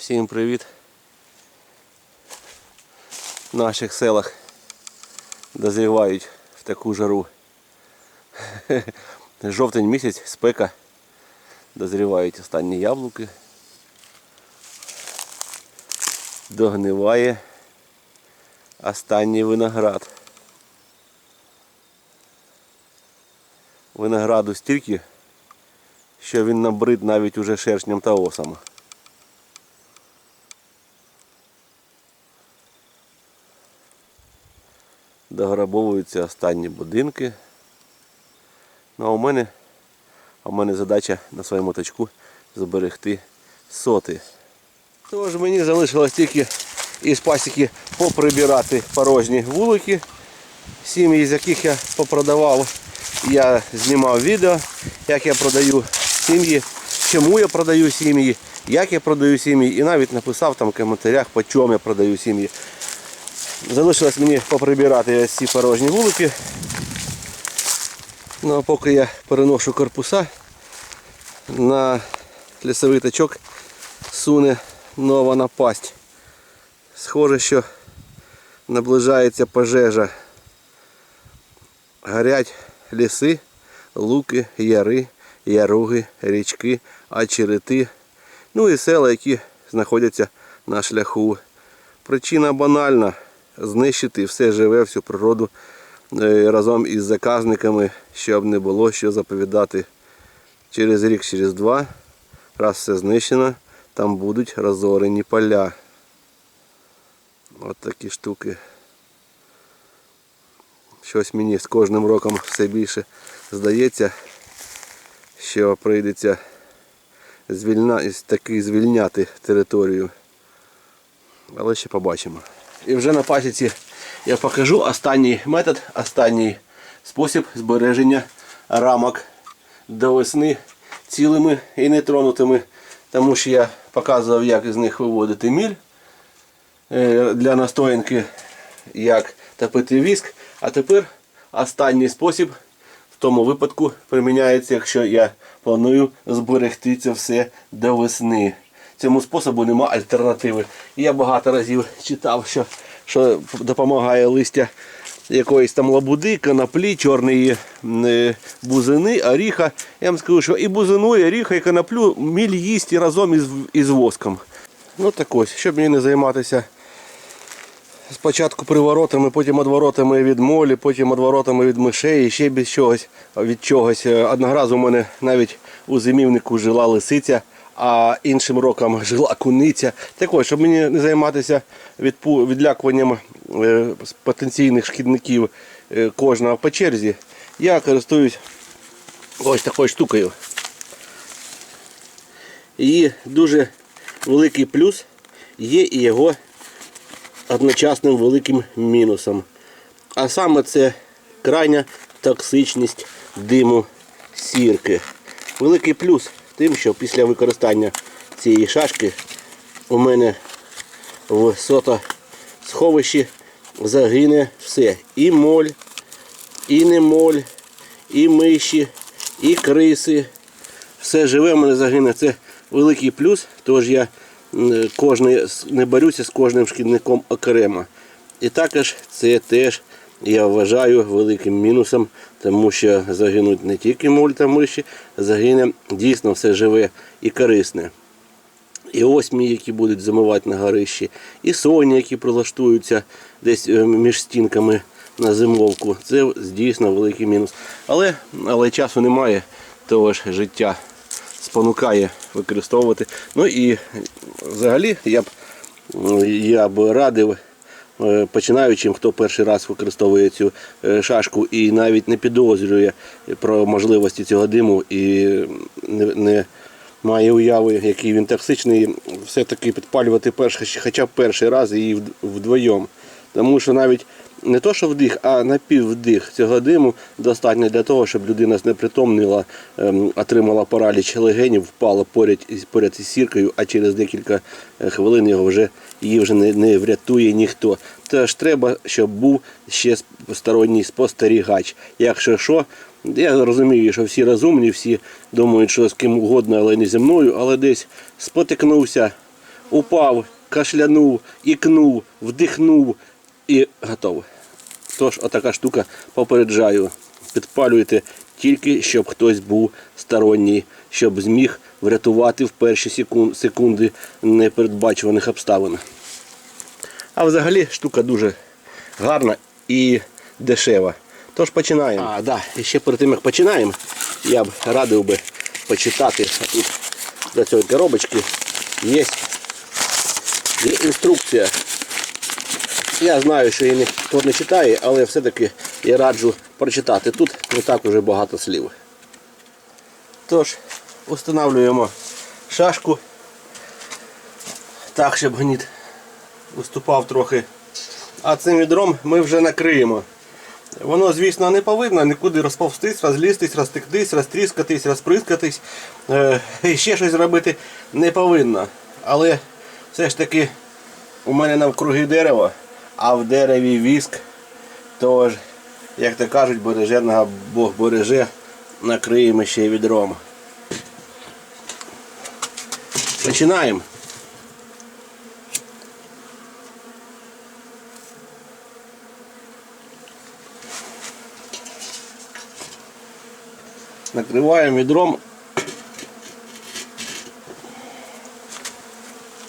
Всім привіт. В наших селах дозрівають в таку жару. Жовтень місяць, спека. Дозрівають останні яблуки. Догниває останній виноград. Винограду стільки, що він набрид навіть уже шершням та осами. Дограбовуються останні будинки. Ну а у мене, а у мене задача на своєму тачку зберегти соти. Тож мені залишилось тільки із пасіки поприбирати порожні вулики, сім'ї, з яких я попродавав. Я знімав відео, як я продаю сім'ї, чому я продаю сім'ї, як я продаю сім'ї, і навіть написав там в коментарях, по чому я продаю сім'ї. Залишилось мені поприбирати ось ці порожні вулики. Ну а поки я переношу корпуса, на лісовий тачок суне нова напасть. Схоже, що наближається пожежа. Горять ліси, луки, яри, яруги, річки, очерети, ну і села, які знаходяться на шляху. Причина банальна знищити все живе, всю природу е, разом із заказниками, щоб не було що заповідати. Через рік, через два, раз все знищено, там будуть розорені поля. От такі штуки. Щось мені з кожним роком все більше здається, що прийдеться звільна... таки звільняти територію. Але ще побачимо. І вже на пасіці я покажу останній метод, останній спосіб збереження рамок до весни цілими і нетронутими. Тому що я показував, як з них виводити міль е, для настоянки, як топити віск. А тепер останній спосіб в тому випадку приміняється, якщо я планую зберегти це все до весни. Цьому способу нема альтернативи. І я багато разів читав, що, що допомагає листя якоїсь там лабуди, коноплі, чорної е, бузини, оріха. Я вам скажу, що і бузину, і оріха, і коноплю міль їсть разом із, із воском. Ну так ось, щоб мені не займатися спочатку приворотами, потім одворотами від молі, потім одворотами від мишей, і ще без чогось від чогось. Одного разу у мене навіть у зимівнику жила лисиця, а іншим роком жила куниця. Так ось, щоб мені не займатися відлякуванням е, потенційних шкідників е, кожного по черзі, я користуюсь ось такою штукою. Її дуже великий плюс є і його одночасним великим мінусом. А саме це крайня токсичність диму сірки. Великий плюс тим, що після використання цієї шашки у мене в сотосховищі загине все. І моль, і не моль, і миші, і криси. Все живе в мене загине. Це великий плюс, тож я кожний, не борюся з кожним шкідником окремо. І також це теж я вважаю великим мінусом, тому що загинуть не тільки моль та миші, загине дійсно все живе і корисне. І осьмі, які будуть зимувати на горищі, і соні, які прилаштуються десь е, між стінками на зимовку. Це дійсно великий мінус. Але, але часу немає, того ж життя спонукає використовувати. Ну і взагалі я б, я б радив починаючим, хто перший раз використовує цю е, шашку і навіть не підозрює про можливості цього диму і не, не має уяви, який він токсичний, все-таки підпалювати перше, хоча б перший раз і вдвоєм. Тому що навіть не то, що вдих, а напіввдих цього диму достатньо для того, щоб людина знепритомнила, ем, отримала параліч легенів, впала поряд, поряд із сіркою, а через декілька е, хвилин його вже, її вже не, не врятує ніхто. Тож треба, щоб був ще сторонній спостерігач. Якщо що, я розумію, що всі розумні, всі думають, що з ким угодно, але не зі мною, але десь спотикнувся, упав, кашлянув, ікнув, вдихнув і готово. Тож, отака штука попереджаю. Підпалюйте тільки, щоб хтось був сторонній, щоб зміг врятувати в перші секунди непередбачуваних обставин. А взагалі штука дуже гарна і дешева. Тож починаємо. А, да. І ще перед тим як починаємо, я б радив би почитати тут до цієї коробочки є, є інструкція. Я знаю, що її ніхто не читає, але все-таки я раджу прочитати. Тут не так уже багато слів. Тож, встановлюємо шашку так, щоб гніт уступав трохи. А цим відром ми вже накриємо. Воно, звісно, не повинно нікуди розповстись, розлізтись, розтектись, розтріскатись, розприскатись. Е, і ще щось робити не повинно. Але все ж таки у мене навкруги дерево, а в дереві віск. Тож, як то кажуть, береженого Бог береже, накриємо ще й відром. Починаємо. Накриваємо відром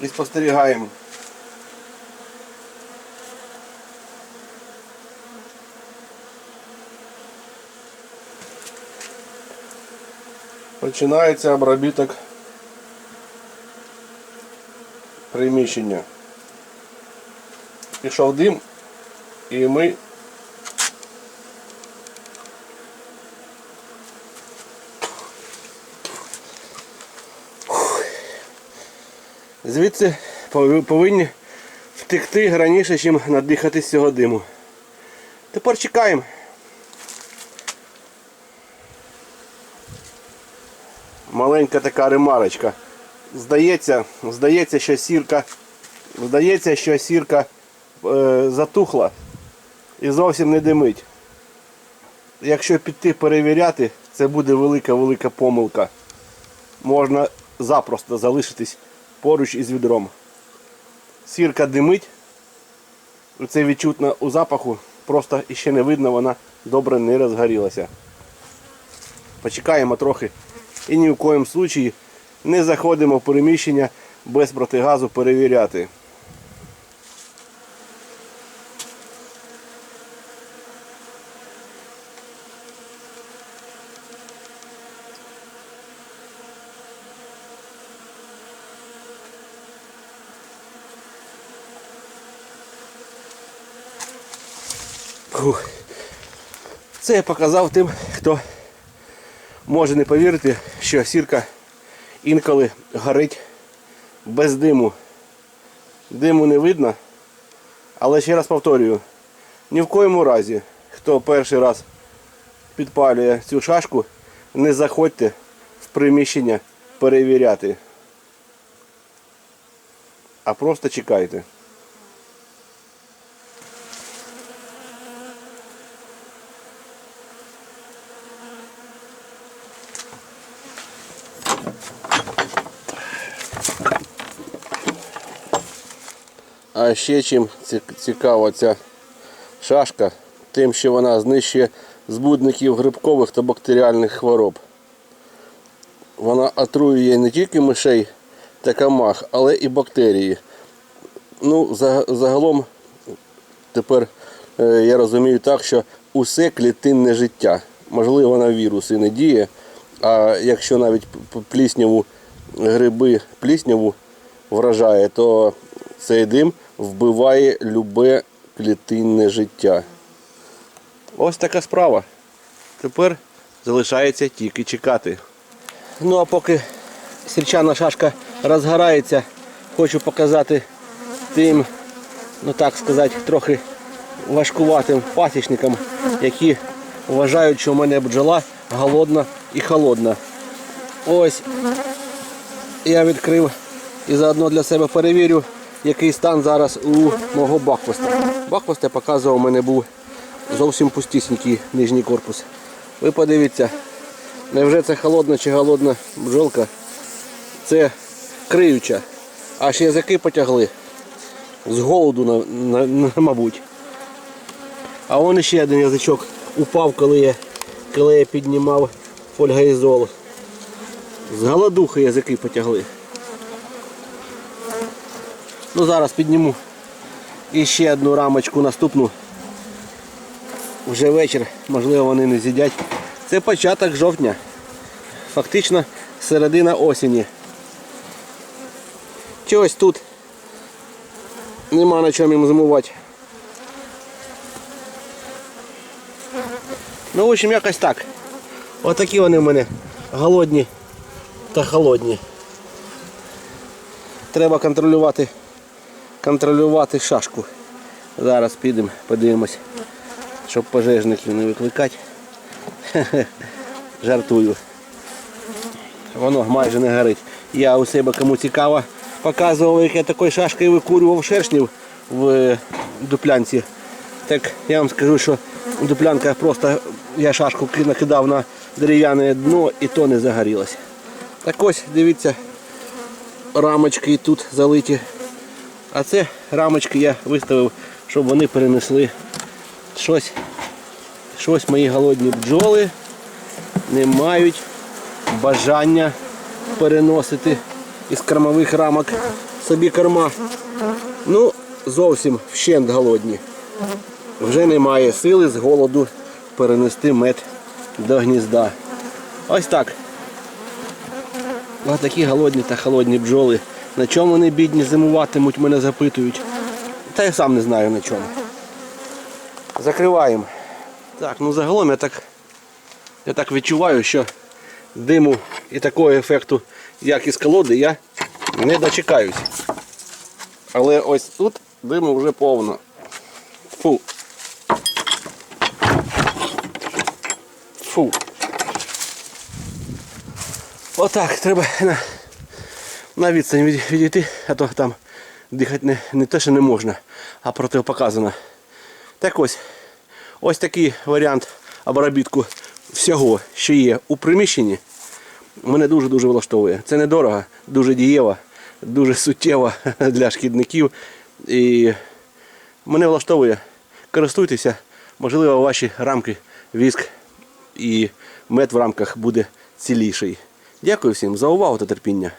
і спостерігаємо. Починається обробіток приміщення. Пішов дим і ми Звідси повинні втекти раніше, ніж надихатись цього диму. Тепер чекаємо. Маленька така ремарочка. Здається, здається, що сірка, здається, що сірка е, затухла і зовсім не димить. Якщо піти перевіряти, це буде велика-велика помилка. Можна запросто залишитись поруч із відром. Сірка димить, це відчутно у запаху, просто іще не видно, вона добре не розгорілася. Почекаємо трохи і ні в коїм случаї не заходимо в переміщення без протигазу перевіряти. Це я показав тим, хто може не повірити, що сірка інколи горить без диму. Диму не видно. Але ще раз повторюю, ні в коєму разі, хто перший раз підпалює цю шашку, не заходьте в приміщення перевіряти. А просто чекайте. А ще чим цікава ця шашка, тим, що вона знищує збудників грибкових та бактеріальних хвороб. Вона отруює не тільки мишей та камах, але і бактерії. Ну, загалом тепер е, я розумію так, що усе клітинне життя. Можливо, на віруси не діє, а якщо навіть плісняву гриби плісняву вражає, то цей дим вбиває любе клітинне життя. Ось така справа. Тепер залишається тільки чекати. Ну а поки сірчана шашка розгорається, хочу показати тим, ну так сказати, трохи важкуватим пасічникам, які вважають, що в мене бджола голодна і холодна. Ось я відкрив і заодно для себе перевірю, який стан зараз у мого бакфоста. Бакфост я показував, у мене був зовсім пустісінький нижній корпус. Ви подивіться, невже це холодна чи голодна бджолка? Це криюча. Аж язики потягли. З голоду, на, на, мабуть. А вон ще один язичок упав, коли я, коли я піднімав фольгаізол. З голодухи язики потягли. Ну зараз підніму і ще одну рамочку наступну. Вже вечір, можливо, вони не з'їдять. Це початок жовтня. Фактично середина осені. Чогось тут нема на чому їм зимувати. Ну, в общем, якось так. Отакі вони в мене голодні та холодні. Треба контролювати, контролювати шашку. Зараз підемо, подивимось, щоб пожежників не викликати. Жартую. Воно майже не горить. Я у себе кому цікаво показував, як я такою шашкою викурював шершнів в е, дуплянці. Так я вам скажу, що дуплянка просто я шашку накидав на дерев'яне дно і то не загорілося. Так ось, дивіться, рамочки тут залиті. А це рамочки я виставив, щоб вони перенесли щось. Щось мої голодні бджоли не мають бажання переносити із кормових рамок собі корма. Ну, зовсім вщент голодні. Вже немає сили з голоду перенести мед до гнізда. Ось так. Ось такі голодні та холодні бджоли. На чому вони бідні зимуватимуть, мене запитують. Та я сам не знаю на чому. Закриваємо. Так, ну загалом я так, я так відчуваю, що диму і такого ефекту, як із колоди, я не дочекаюсь. Але ось тут диму вже повно. Фу. Фу. Отак, треба на відстань відійти, а то там дихати не, не те, що не можна, а протипоказано. Так ось, ось такий варіант обробітку всього, що є у приміщенні. Мене дуже-дуже влаштовує. Це недорого, дуже дієво, дуже суттєво для шкідників. І мене влаштовує. Користуйтеся, можливо, ваші рамки віск і мед в рамках буде ціліший. Дякую всім за увагу та терпіння.